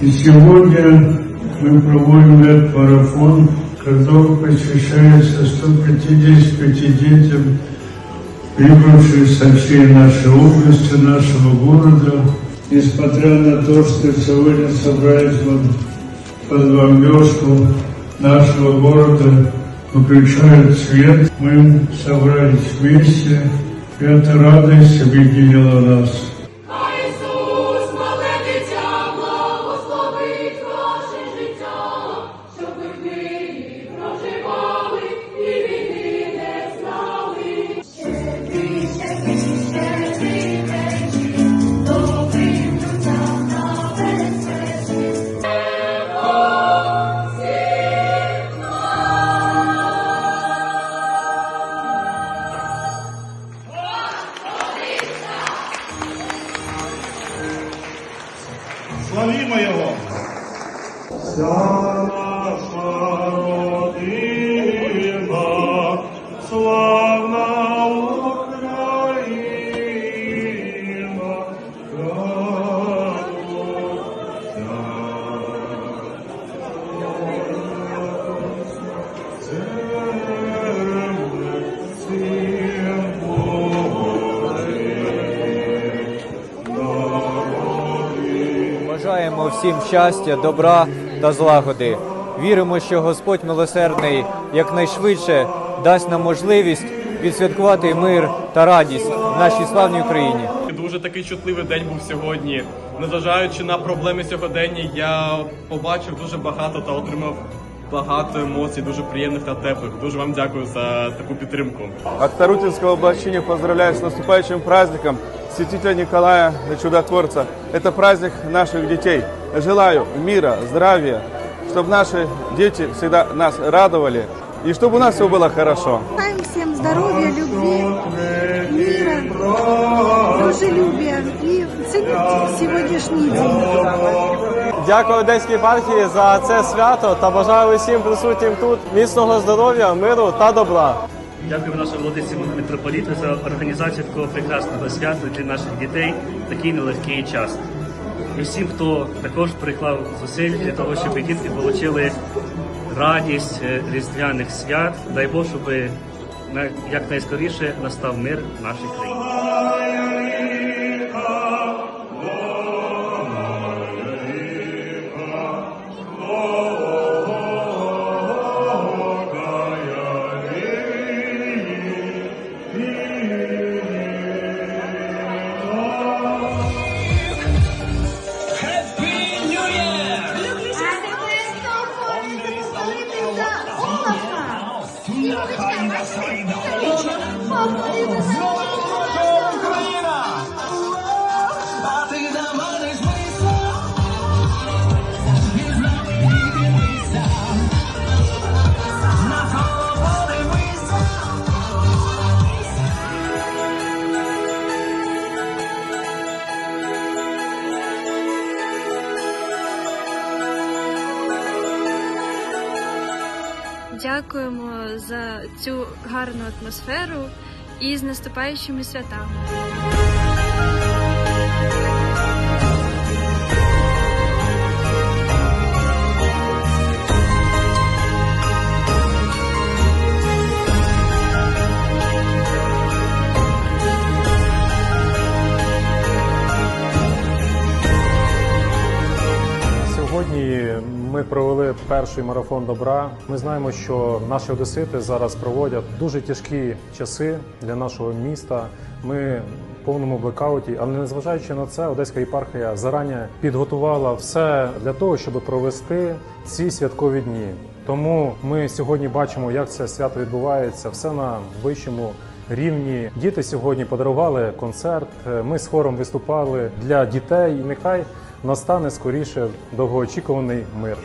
И сегодня мы проводим этот марафон, который посвящается 155 детям, прибывшим со всей нашей области, нашего города. Несмотря на то, что сегодня собрались мы под бомбежку нашего города, выключают свет, мы собрались вместе, и эта радость объединила нас. Славімо Його! Бажаємо всім щастя, добра та злагоди. Віримо, що Господь милосердний якнайшвидше дасть нам можливість відсвяткувати мир та радість в нашій славній Україні. Дуже такий чутливий день був сьогодні. Незважаючи на проблеми сьогодення, я побачив дуже багато та отримав багато емоцій, дуже приємних та теплих. Дуже вам дякую за таку підтримку. От Тарутинского облачения поздравляю с наступающим праздником святителя Николая Чудотворца. Это праздник наших детей. Желаю мира, здравия, чтобы наши дети всегда нас радовали и чтобы у нас все было хорошо. Желаем всем здоровья, любви, мира, дружелюбия и цените сегодняшний день. Дякую Одеській епархії за це свято та бажаю усім присутнім тут міцного здоров'я, миру та добра. Дякуємо нашому владиці митрополіту за організацію такого прекрасного свята для наших дітей в такий нелегкий час. І всім, хто також приклав зусиль для того, щоб дітки отримали радість е, різдвяних свят. Дай Бог, щоб якнайскоріше настав мир в нашій країні. 好努力真的 Дякуємо за цю гарну атмосферу і з наступаючими святами. Ми провели перший марафон добра. Ми знаємо, що наші одесити зараз проводять дуже тяжкі часи для нашого міста. Ми в повному блекауті, але незважаючи на це, Одеська єпархія зарані підготувала все для того, щоб провести ці святкові дні. Тому ми сьогодні бачимо, як це свято відбувається, все на вищому рівні. Діти сьогодні подарували концерт. Ми з хором виступали для дітей. І нехай настане скоріше довгоочікуваний мир.